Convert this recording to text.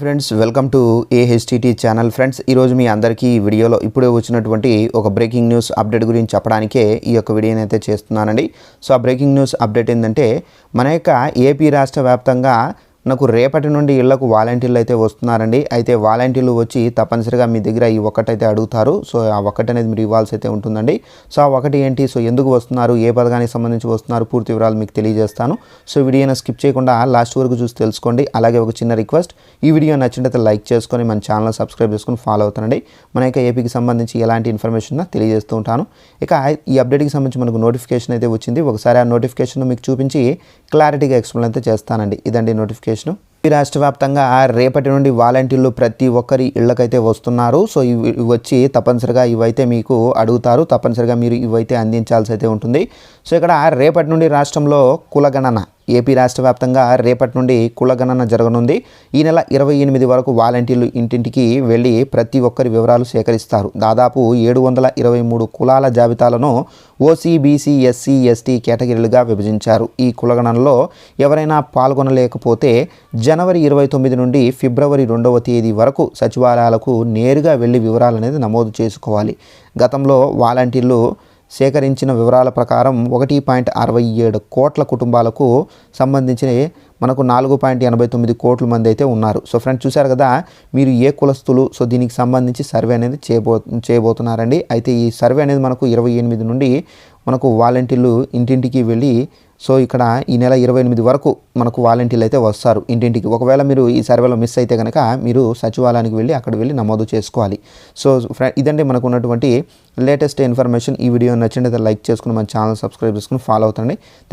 Friends welcome to AHTT channel friends ఈరోజు మీ అందరికీ ఈ వీడియోలో ఇప్పుడే వచ్చినటువంటి ఒక బ్రేకింగ్ న్యూస్ అప్డేట్ గురించి చెప్పడానికే ఈ యొక్క వీడియోని అయితే చేస్తున్నానండి. సో ఆ బ్రేకింగ్ న్యూస్ అప్డేట్ ఏంటంటే మన యొక్క ఏపీ రాష్ట్ర వ్యాప్తంగా నాకు రేపటి నుండి ఇళ్ళకు వాలంటీర్లు అయితే వస్తున్నారండి. అయితే వాలంటీర్లు వచ్చి తప్పనిసరిగా మీ దగ్గర ఈ ఒక్కటైతే అడుగుతారు. సో ఆ ఒక్కటి అనేది మీరు ఇవ్వాల్సి అయితే ఉంటుందండి. సో ఆ ఒకటి ఏంటి? సో ఎందుకు వస్తున్నారు? ఏ పథకానికి సంబంధించి వస్తున్నారు? పూర్తి వివరాలు మీకు తెలియజేస్తాను. సో వీడియోని స్కిప్ చేయకుండా లాస్ట్ వరకు చూసి తెలుసుకోండి. అలాగే ఒక చిన్న రిక్వెస్ట్ ఈ వీడియో నచ్చినట్లయితే లైక్ చేసుకొని మన ఛానల్ సబ్స్క్రైబ్ చేసుకొని ఫాలో అవుతానండి. మన యొక్క ఏపీకి సంబంధించి ఎలాంటి ఇన్ఫర్మేషన్ తెలియజేస్తూ ఉంటాను. ఇక ఈ అప్డేట్కి సంబంధించి మనకు నోటిఫికేషన్ అయితే వచ్చింది. ఒకసారి ఆ నోటిఫికేషన్ మీకు చూపించి క్లారిటీగా ఎక్స్ప్లెయిన్ అయితే చేస్తానండి. ఇదండి నోటిఫికేషన్. ఈ రాష్ట్ర వ్యాప్తంగా రేపటి నుండి వాలంటీర్లు ప్రతి ఒక్కరి ఇళ్ళకైతే వస్తున్నారు. సో ఇవి ఇవి వచ్చి తప్పనిసరిగా ఇవైతే మీకు అడుగుతారు. తప్పనిసరిగా మీరు ఇవైతే అందించాల్సి అయితే ఉంటుంది. సో ఇక్కడ రేపటి నుండి రాష్ట్రంలో కులగణన ఏపీ రాష్ట్ర వ్యాప్తంగా రేపటి నుండి కులగణన జరగనుంది. ఈ నెల ఇరవై ఎనిమిది వరకు వాలంటీర్లు ఇంటింటికి వెళ్ళి ప్రతి ఒక్కరి వివరాలు సేకరిస్తారు. దాదాపు ఏడు వందల ఇరవై మూడు కులాల జాబితాలను ఓసీ బీసీ ఎస్సీ ఎస్టీ కేటగిరీలుగా విభజించారు. ఈ కులగణనలో ఎవరైనా పాల్గొనలేకపోతే జనవరి ఇరవై తొమ్మిది నుండి ఫిబ్రవరి రెండవ తేదీ వరకు సచివాలయాలకు నేరుగా వెళ్ళి వివరాలనేది నమోదు చేసుకోవాలి. గతంలో వాలంటీర్లు సేకరించిన వివరాల ప్రకారం ఒకటి పాయింట్ అరవై ఏడు కోట్ల కుటుంబాలకు సంబంధించిన మనకు నాలుగు పాయింట్ ఎనభై తొమ్మిది కోట్ల మంది అయితే ఉన్నారు. సో ఫ్రెండ్స్ చూశారు కదా మీరు ఏ కులస్తులు సో దీనికి సంబంధించి సర్వే అనేది చేయబో చేయబోతున్నారండి. అయితే ఈ సర్వే అనేది మనకు ఇరవై ఎనిమిది నుండి మనకు వాలంటీర్లు ఇంటింటికి వెళ్ళి సో ఇక్కడ ఈ నెల ఇరవై ఎనిమిది వరకు మనకు వాలంటీర్లు అయితే వస్తారు ఇంటింటికి. ఒకవేళ మీరు ఈ సర్వేలో మిస్ అయితే కనుక మీరు సచివాలయానికి వెళ్ళి అక్కడ వెళ్ళి నమోదు చేసుకోవాలి. సో ఇదండి మనకు ఉన్నటువంటి లేటెస్ట్ ఇన్ఫర్మేషన్ ఈ వీడియో నచ్చినట్లయితే లైక్ చేసుకుని మన ఛానల్ సబ్స్క్రైబ్ చేసుకుని ఫాలో అవుతండి. థ్యాంక్